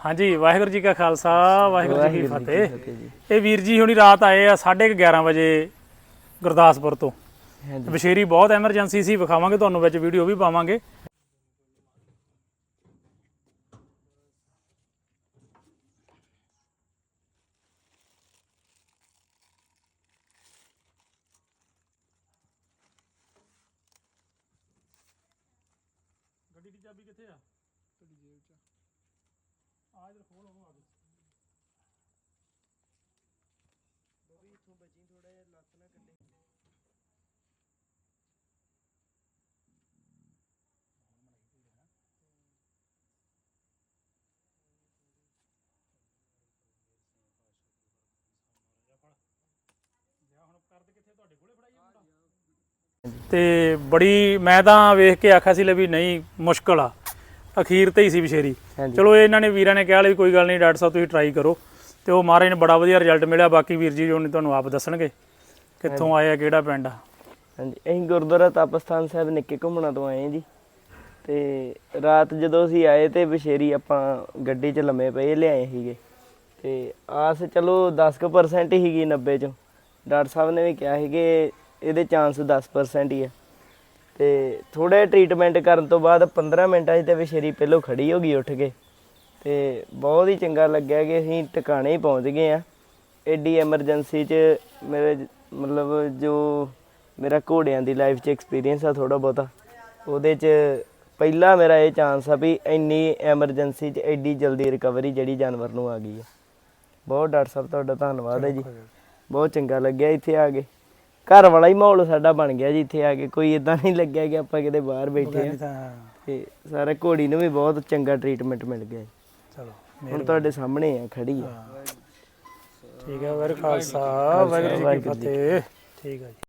ਹਾਂਜੀ ਵਾਹਿਗੁਰੂ ਜੀ ਕਾ ਖਾਲਸਾ ਵਾਹਿਗੁਰੂ ਜੀ ਕੀ ਫਤਿਹ। ਇਹ ਵੀਰ ਜੀ ਹੁਣੀ ਰਾਤ ਆਏ ਆ 11:30 ਵਜੇ ਗੁਰਦਾਸਪੁਰ ਤੋਂ। ਹਾਂਜੀ। ਬਸ਼ੇਰੀ ਬਹੁਤ ਐਮਰਜੈਂਸੀ ਸੀ ਵਿਖਾਵਾਂਗੇ ਤੁਹਾਨੂੰ ਵਿੱਚ ਵੀਡੀਓ ਵੀ ਪਾਵਾਂਗੇ। ਗੱਡੀ ਦੀ ਚਾਬੀ ਕਿੱਥੇ ਆ? ਤੁਹਾਡੀ ਜੇਬ 'ਚ ਆ ਇਧਰ ਖੋਲ ਉਹਨੂੰ ਆ ਤੇ ਬੜੀ ਮੈਂ ਤਾਂ ਵੇਖ ਕੇ ਆਖਿਆ ਸੀ ਲੈ ਵੀ ਨਹੀਂ ਮੁਸ਼ਕਲ ਆ। ਅਖੀਰ ਤੇ ਹੀ ਸੀ ਬਸ਼ੇਰੀ ਹਾਂਜੀ। ਚਲੋ ਇਹ ਇਹਨਾਂ ਨੇ ਵੀਰਾਂ ਨੇ ਕਿਹਾ ਲੈ ਵੀ ਕੋਈ ਗੱਲ ਨਹੀਂ ਡਾਕਟਰ ਸਾਹਿਬ ਤੁਸੀਂ ਟਰਾਈ ਕਰੋ। ਤੇ ਉਹ ਮਹਾਰਾਜ ਨੇ ਬੜਾ ਵਧੀਆ ਰਿਜ਼ਲਟ ਮਿਲਿਆ ਬਾਕੀ ਵੀਰ ਜੀ ਉਹਨੇ ਤੁਹਾਨੂੰ ਆਪ ਦੱਸਣਗੇ ਕਿੱਥੋਂ ਆਏ ਆ ਕਿਹੜਾ ਪਿੰਡ ਆ। ਹਾਂਜੀ ਅਸੀਂ ਗੁਰਦੁਆਰਾ ਤਪਸਥਾਨ ਸਾਹਿਬ ਨਿੱਕੇ ਘੁੰਮਣਾ ਤੋਂ ਆਏ ਜੀ। ਤੇ ਰਾਤ ਜਦੋਂ ਅਸੀਂ ਆਏ ਤੇ ਬਸ਼ੇਰੀ ਆਪਾਂ ਗੱਡੀ 'ਚ ਲੰਮੇ ਪਏ ਲਿਆਏ ਸੀਗੇ। ਤੇ ਆਸ ਚਲੋ 10% ਹੀ ਸੀਗੀ 90 ਚੋਂ। ਡਾਕਟਰ ਸਾਹਿਬ ਨੇ ਵੀ ਕਿਹਾ ਸੀ ਕਿ ਇਹਦੇ ਚਾਂਸ 10% ਹੀ ਆ। ਤੇ ਥੋੜਾ ਟ੍ਰੀਟਮੈਂਟ ਕਰਨ ਤੋਂ ਬਾਅਦ 15 ਮਿੰਟਾਂ 'ਚ ਤੇ ਬਸ਼ੇਰੀ ਪਹਿਲੋਂ ਖੜੀ ਹੋ ਗਈ ਉੱਠ ਕੇ। ਤੇ ਬਹੁਤ ਹੀ ਚੰਗਾ ਲੱਗਿਆ ਕਿ ਅਸੀਂ ਟਿਕਾਣੇ ਹੀ ਪਹੁੰਚ ਗਏ ਆ ਐਡੀ ਐਮਰਜੈਂਸੀ 'ਚ ਮੇਰੇ ਮਤਲਬ ਜੋ ਮੇਰਾ ਘੋੜਿਆਂ ਦੀ ਲਾਈਫ 'ਚ ਐਕਸਪੀਰੀਅੰਸ ਆ ਥੋੜਾ ਬਹੁਤਾ ਉਹਦੇ 'ਚ ਪਹਿਲਾ ਮੇਰਾ ਇਹ ਚਾਂਸ ਆ ਵੀ ਇੰਨੀ ਐਮਰਜੈਂਸੀ 'ਚ ਐਡੀ ਜਲਦੀ ਰਿਕਵਰੀ ਜਿਹੜੀ ਜਾਨਵਰ ਨੂੰ ਆ ਗਈ ਹੈ ਬਹੁਤ ਡਾਕਟਰ ਸਾਹਿਬ ਤੁਹਾਡਾ ਧੰਨਵਾਦ ਹੈ ਜੀ। ਬਹੁਤ ਚੰਗਾ ਲੱਗਿਆ ਇੱਥੇ ਆ ਕੇ। ਘਰ ਵਾਲਾ ਹੀ ਮਾਹੌਲ ਸਾਡਾ ਬਣ ਗਿਆ ਜੀ ਇੱਥੇ ਆ ਕੇ। ਕੋਈ ਇਦਾਂ ਨਹੀਂ ਲੱਗਿਆ ਕਿ ਆਪਾਂ ਕਿਤੇ ਬਾਹਰ ਬੈਠੇ ਆ ਤਾਂ ਤੇ ਸਾਰਾ ਘੋੜੀ ਨੂੰ ਵੀ ਬਹੁਤ ਚੰਗਾ ਟ੍ਰੀਟਮੈਂਟ ਮਿਲ ਗਿਆ ਜੀ। ਚਲੋ ਹੁਣ ਤੁਹਾਡੇ ਸਾਹਮਣੇ ਆ ਖੜੀ ਆ। ਠੀਕ ਹੈ ਵਾਹਿਗੁਰੂ ਖਾਲਸਾ ਵਾਹਿਗੁਰੂ ਜੀ ਕੀ ਫਤਿਹ। ਠੀਕ ਹੈ ਜੀ।